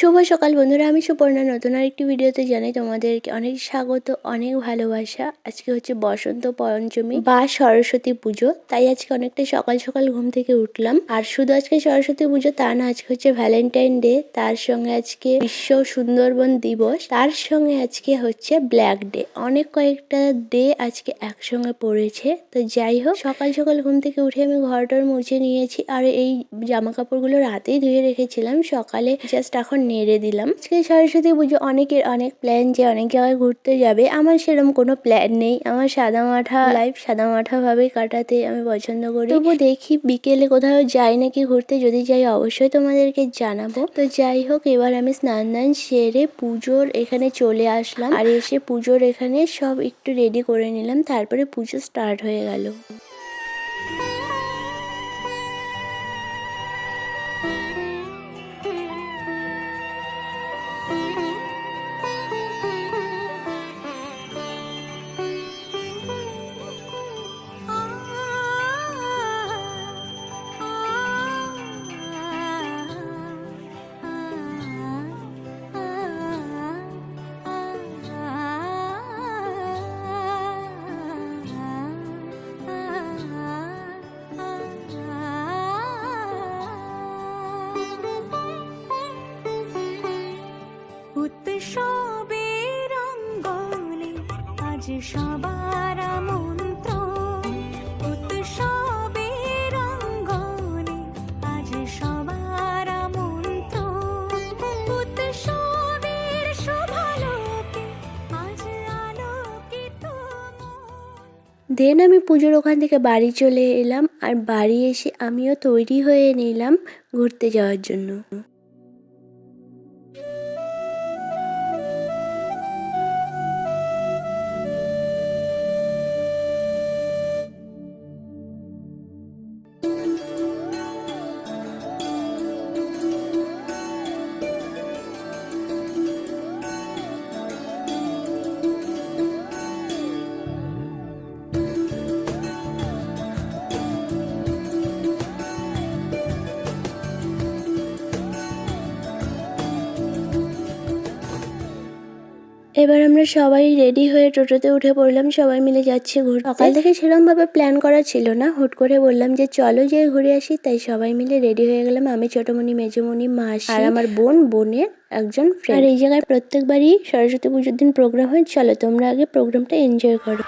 শুভ সকাল বন্ধুরা, আমি সুপর্ণা। নতুন আরেকটি ভিডিওতে জানাই তোমাদেরকে অনেক স্বাগত, অনেক ভালোবাসা। আজকে হচ্ছে বসন্ত পঞ্চমী বা সরস্বতী পুজো, তাই আজকে অনেকটা সকাল সকাল ঘুম থেকে উঠলাম। আর শুধু আজকে সরস্বতী পুজো তা না, আজকে হচ্ছে ভ্যালেন্টাইন ডে তার সঙ্গে আজকে বিশ্ব সুন্দরবন দিবস, তার সঙ্গে আজকে হচ্ছে ব্ল্যাক ডে অনেক কয়েকটা ডে আজকে একসঙ্গে পড়েছে। তো যাই হোক, সকাল সকাল ঘুম থেকে উঠে আমি ঘরটার মুছে নিয়েছি। আর এই জামা কাপড়গুলো রাতেই ধুয়ে রেখেছিলাম। সকালে জাস্ট এখন নেড়ে দিলাম। আজকে সরস্বতী পুজো অনেকের অনেক প্ল্যান যে অনেক জায়গায় ঘুরতে যাবে। আমার সেরকম কোনো প্ল্যান নেই। আমার সাদা মাঠা লাইফ সাদা মাঠা ভাবে কাটাতে আমি পছন্দ করি। তবু দেখি বিকেলে কোথাও যাই নাকি ঘুরতে। যদি যাই অবশ্যই তোমাদেরকে জানাব। তো যাই হোক, এবার আমি স্নান দান সেরে পুজোর এখানে চলে আসলাম। আর এসে পুজোর এখানে সব একটু রেডি করে নিলাম। তারপরে পুজো স্টার্ট হয়ে গেল। উৎসবের অঙ্গনে আজ সবার দেন আমি পুজোর ওখান থেকে বাড়ি চলে এলাম আর বাড়ি এসে আমিও তৈরি হয়ে নিলাম ঘুরতে যাওয়ার জন্য। এবার আমরা সবাই রেডি হয়ে টোটোতে উঠে পড়লাম সবাই মিলে যাচ্ছি ঘুরতে। সকাল থেকে সেরকম ভাবে প্ল্যান করা ছিল না। হুট করে বললাম যে চলো যে ঘুরে আসি। তাই সবাই মিলে রেডি হয়ে গেলাম। আমি ছোটমণি মেজমণি মাস আর আমার বোন বোনের একজন ফ্রেন্ড আর এই জায়গায় প্রত্যেকবারই সরস্বতী পুজোর দিন প্রোগ্রাম হয়। চলো তোমরা আগে প্রোগ্রামটা এনজয় করো।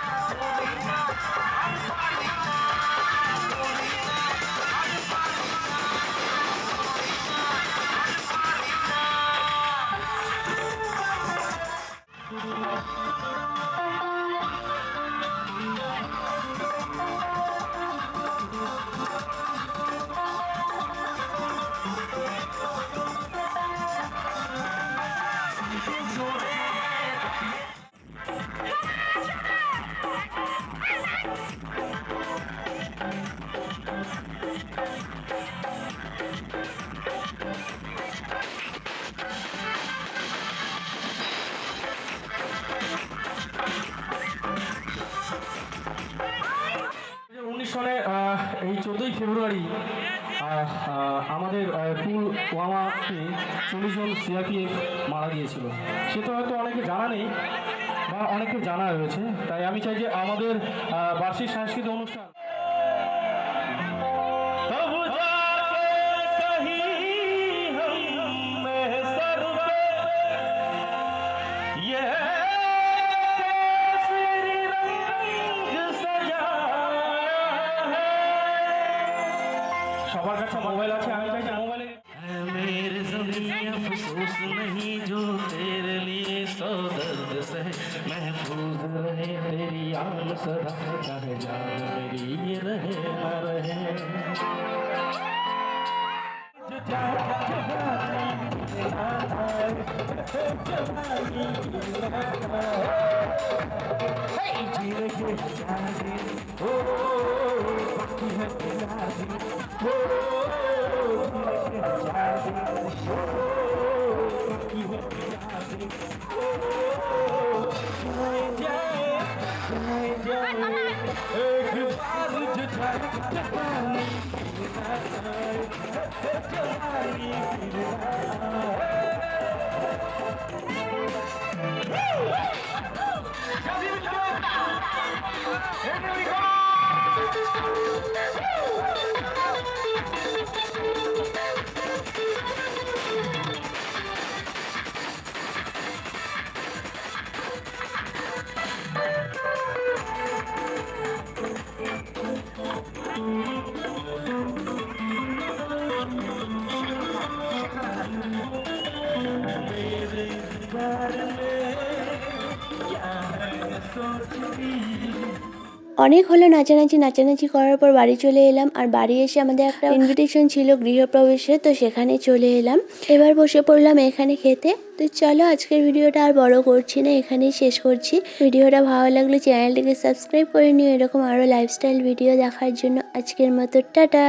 ফেব্রুয়ারি। আমাদের পুল পুলওয়ামাতে চল্লিশ জন সিআরপিএফ মারা গিয়েছিল। তো হয়তো অনেকে জানা নেই বা অনেকে জানা রয়েছে। তাই আমি চাই যে আমাদের বার্ষিক সাংস্কৃতিক অনুষ্ঠান সবার কাছে মোবাইল আছে আমি চাই যে মোবাইলে मेरे जमीन अफसोस नहीं जो तेरे लिए सौ दर्द से महफूज रहे तेरी आन सदा चाहे जान मेरी ये रहे न रहे जो चाहे जवानी दीवाना है, जवानी दीवाना है। जीने के Hey! অনেক হলো নাচানাচি নাচানাচি করার পর বাড়ি চলে এলাম। আর বাড়ি এসে আমাদের একটা ইনভিটেশন ছিল গৃহপ্রবেশে তো সেখানে চলে এলাম। এবার বসে পড়লাম এখানে খেতে। তো চলো আজকের ভিডিওটা আর বড় করছি না, এখানেই শেষ করছি। ভিডিওটা ভালো লাগলে চ্যানেলটিকে সাবস্ক্রাইব করে নিও। এরকম আরও লাইফস্টাইল ভিডিও দেখার জন্য আজকের মতো, টাটা!